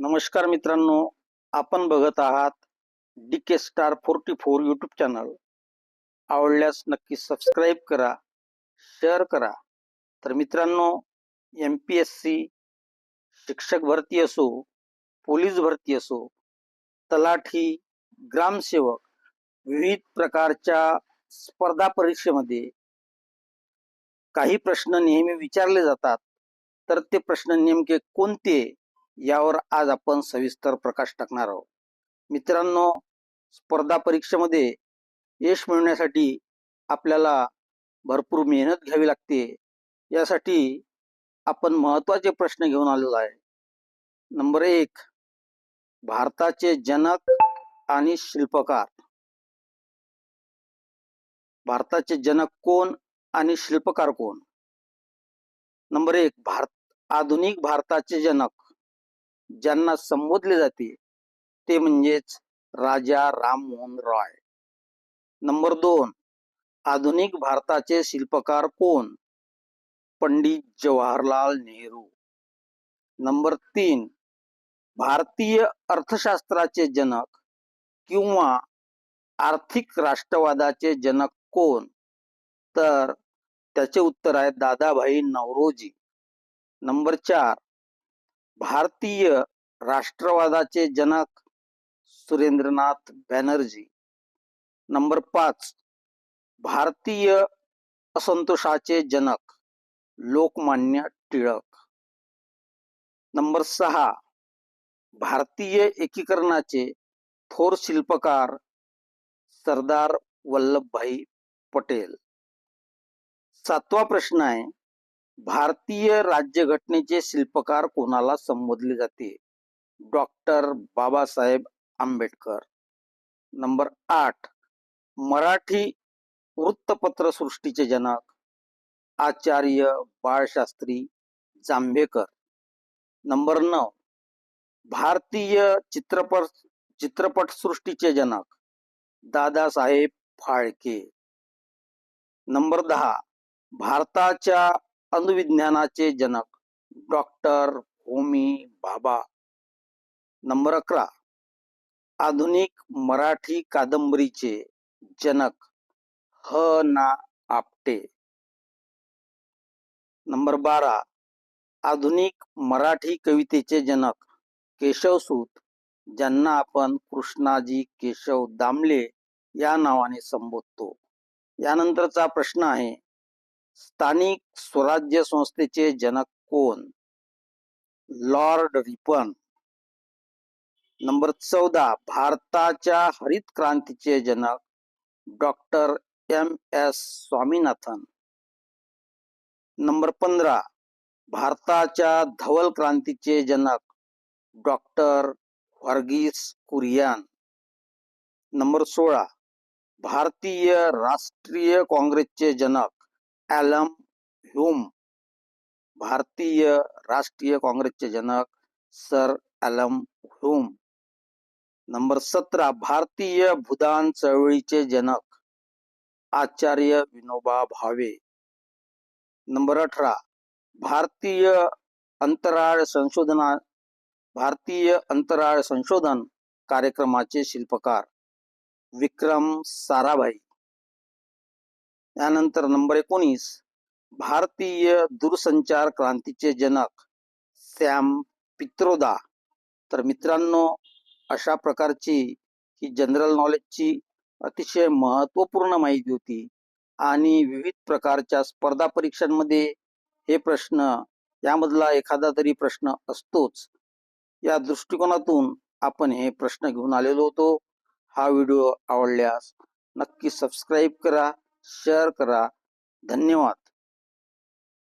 नमस्कार मित्रांनो आपण बघत आहात D K star forty four YouTube channel आवडल्यास नक्की सबस्क्राईब करा शेअर करा. तर मित्रांनो एम पी एस सी शिक्षक भरती असो पोलीस भरती असो तलाठी ग्रामसेवक विविध प्रकारच्या स्पर्धा परीक्षेमध्ये काही प्रश्न नेहमी विचारले जातात. तर ते प्रश्न नेमके कोणते? यावर आज आपण सविस्तर प्रकाश टाकणार आहोत. मित्रांनो स्पर्धा परीक्षेमध्ये यश मिळवण्यासाठी आपल्याला भरपूर मेहनत घ्यावी लागते. यासाठी आपण महत्त्वाचे प्रश्न घेऊन आलेलो आहे. नंबर एक भारताचे जनक आणि शिल्पकार. भारताचे जनक कोण आणि शिल्पकार कोण? नंबर एक भारत आधुनिक भारताचे जनक. ज्यांना संबोधले जाते ते म्हणजेच राजा राममोहन रॉय. नंबर दोन आधुनिक भारताचे शिल्पकार कोण? पंडित जवाहरलाल नेहरू. नंबर तीन भारतीय अर्थशास्त्राचे जनक किंवा आर्थिक राष्ट्रवादाचे जनक कोण? तर त्याचे उत्तर आहे दादाभाई नवरोजी. नंबर चार भारतीय राष्ट्रवादाचे जनक सुरेंद्रनाथ बॅनर्जी. नंबर पाच. भारतीय असंतोषाचे जनक लोकमान्य टिळक. नंबर सहा. भारतीय एकीकरणाचे थोर शिल्पकार सरदार वल्लभभाई पटेल. सातवा प्रश्न आहे भारतीय राज्यघटनेचे शिल्पकार कोणाला संबोधले जाते? डॉक्टर बाबासाहेब आंबेडकर. नंबर आठ. मराठी वृत्तपत्र सृष्टीचे जनक. आचार्य बाळशास्त्री जांभेकर. नंबर नऊ. भारतीय चित्रपट चित्रपट सृष्टीचे जनक. दादासाहेब फाळके. नंबर दहा. भारताच्या अंधविज्ञानाचे जनक डॉक्टर होमी भाभा नंबर अकरा. आधुनिक मराठी कादंबरीचे जनक ह ना आपटे. नंबर बारा. आधुनिक मराठी कवितेचे जनक केशवसूत ज्यांना आपण कृष्णाजी केशव दामले या नावाने संबोधतो. यानंतरचा प्रश्न आहे स्थानिक स्वराज्य संस्थेचे जनक कोण? Lord Ripon. नंबर चौदा, भारताच्या हरित क्रांतीचे जनक doctor M. S. Swaminathan. Number पंधरा, भारताच्या धवल क्रांतीचे जनक डॉक्टर वर्गीस कुरियान. नंबर सोळा, भारतीय राष्ट्रीय काँग्रेसचे जनक ॲलम ह्यूम, भारतीय राष्ट्रीय काँग्रेसचे जनक सर ॲलम ह्यूम. नंबर सतरा, भारतीय भूदान चळवळीचे जनक आचार्य विनोबा भावे. नंबर अठरा, भारतीय अंतराळ संशोधना, भारतीय अंतराळ संशोधन कार्यक्रमाचे शिल्पकार विक्रम साराभाई. यानंतर नंबर एकोणीस भारतीय दूरसंचार क्रांतीचे जनक सॅम पित्रोदा. तर मित्रांनो अशा प्रकारची ही जनरल नॉलेजची अतिशय महत्त्वपूर्ण माहिती होती आणि विविध प्रकारच्या स्पर्धा परीक्षांमध्ये हे प्रश्न यामधला एखादा तरी प्रश्न असतोच. या दृष्टिकोनातून आपण हे प्रश्न घेऊन आलेलो होतो. हा व्हिडिओ आवडल्यास नक्की सबस्क्राईब करा. शेअर करा. धन्यवाद.